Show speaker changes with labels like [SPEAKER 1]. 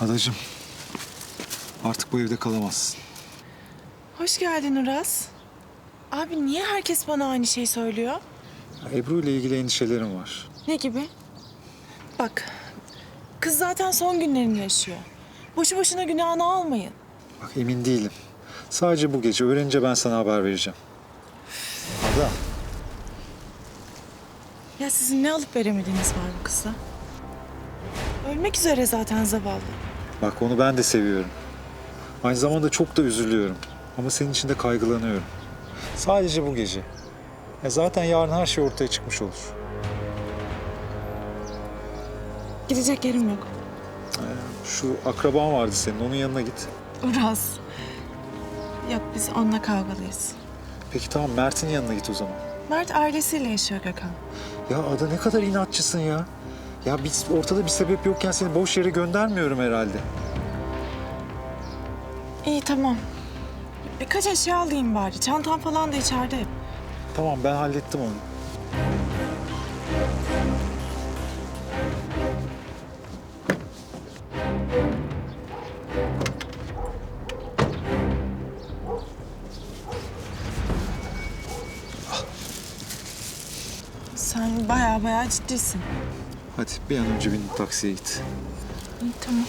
[SPEAKER 1] Adacığım, artık bu evde kalamazsın.
[SPEAKER 2] Hoş geldin Uras. Abi niye herkes bana aynı şeyi söylüyor?
[SPEAKER 1] Ebru ile ilgili endişelerim var.
[SPEAKER 2] Ne gibi? Bak, kız zaten son günlerini yaşıyor. Boşu boşuna günahını almayın.
[SPEAKER 1] Bak emin değilim. Sadece bu gece öğrenince ben sana haber vereceğim. Ada,
[SPEAKER 2] Ya sizin ne alıp veremediğiniz var bu kızla? Ölmek üzere zaten zavallı.
[SPEAKER 1] bak onu ben de seviyorum. Aynı zamanda çok da üzülüyorum. Ama senin için de kaygılanıyorum. Sadece bu gece. Ya zaten yarın her şey ortaya çıkmış olur.
[SPEAKER 2] Gidecek yerim yok.
[SPEAKER 1] Şu akraban vardı senin, onun yanına git.
[SPEAKER 2] Uras. Yok biz onunla kavgalıyız.
[SPEAKER 1] Peki tamam, Mert'in yanına git o zaman.
[SPEAKER 2] Mert ailesiyle yaşıyor Gökhan.
[SPEAKER 1] Ya Ada ne kadar inatçısın ya. Ya biz ortada bir sebep yokken seni boş yere göndermiyorum herhalde.
[SPEAKER 2] İyi tamam. Birkaç eşya alayım bari. Çantam falan da içeride hep.
[SPEAKER 1] Tamam ben hallettim onu.
[SPEAKER 2] Sen baya baya ciddisin.
[SPEAKER 1] Hadi bir an önce bin taksiye git.
[SPEAKER 2] İyi tamam.